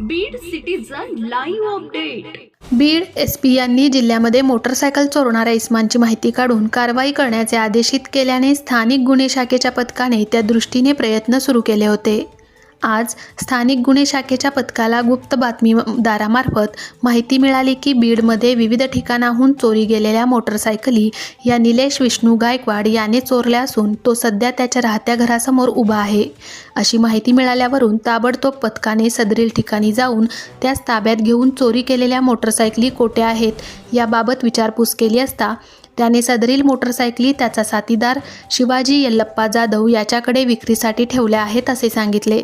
Beed citizen live update Beed S P यांनी जिल्ह्यामध्ये motorcycle चोरणाऱ्या इस्मांची माहिती काढून कारवाई करण्याचे आदेशित केल्याने स्थानिक गुन्हे शाखेच्या पथकाने त्या दृष्टीने प्रयत्न सुरू केले होते. आज स्थानिक गुन्हे शाखेच्या पथकाला गुप्त बातमीदारामार्फत माहिती मिळाली की बीडमध्ये विविध ठिकाणाहून चोरी गेलेल्या मोटरसायकली या निलेश विष्णू गायकवाड याने चोरल्या असून तो सध्या त्याच्या राहत्या घरासमोर उभा आहे. अशी माहिती मिळाल्यावरून ताबडतोब पथकाने सदरील ठिकाणी जाऊन त्यास ताब्यात घेऊन चोरी केलेल्या मोटरसायकली कोठे आहेत याबाबत विचारपूस केली असता त्याने सदरील मोटरसायकली त्याचा साथीदार शिवाजी यल्लप्पा जाधव याच्याकडे विक्रीसाठी ठेवल्या आहेत असे सांगितले.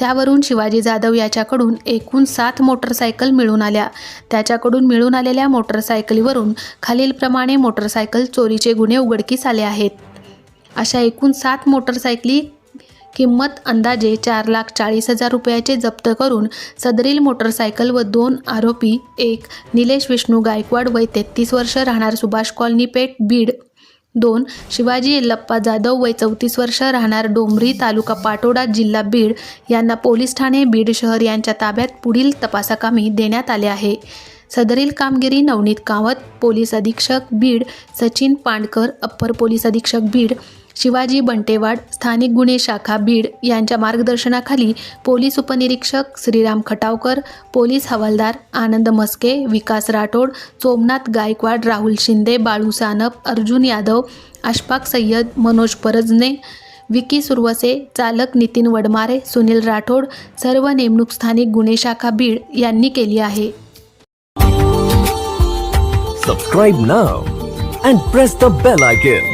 त्यावरून शिवाजी जाधव याच्याकडून एकूण सात मोटरसायकल मिळून आल्या. त्याच्याकडून मिळून आलेल्या मोटरसायकलीवरून खालीलप्रमाणे मोटरसायकल चोरीचे गुन्हे उघडकीस आले आहेत. अशा एकूण सात मोटरसायकली किंमत अंदाजे चार लाख चाळीस हजार रुपयाचे जप्त करून सदरील मोटरसायकल व दोन आरोपी एक निलेश विष्णू गायकवाड वय तेहतीस वर्ष राहणार सुभाष कॉलनी पेठ बीड. दोन शिवाजी येल्लप्पा जाधव वय चौतीस वर्ष राहणार डोंबरी तालुका पाटोडा जिल्हा बीड. यांना पोलीस ठाणे बीड शहर यांच्या ताब्यात पुढील तपासाकामी देण्यात आले आहे. सदरील कामगिरी नवनीत कावत पोलीस अधीक्षक बीड. सचिन पांडकर अप्पर पोलीस अधीक्षक बीड. शिवाजी बंटेवाड स्थानिक गुन्हे शाखा बीड यांच्या मार्गदर्शनाखाली पोलीस उपनिरीक्षक श्रीराम खटावकर पोलीस हवालदार आनंद मस्के विकास राठोड सोमनाथ गायकवाड राहुल शिंदे बाळू सानप अर्जुन यादव अशफाक सय्यद मनोज परजने विकी सुरवसे चालक नितीन वडमारे सुनील राठोड सर्व नेमणूक स्थानिक गुन्हे शाखा बीड यांनी केली आहे. Subscribe now and press the bell icon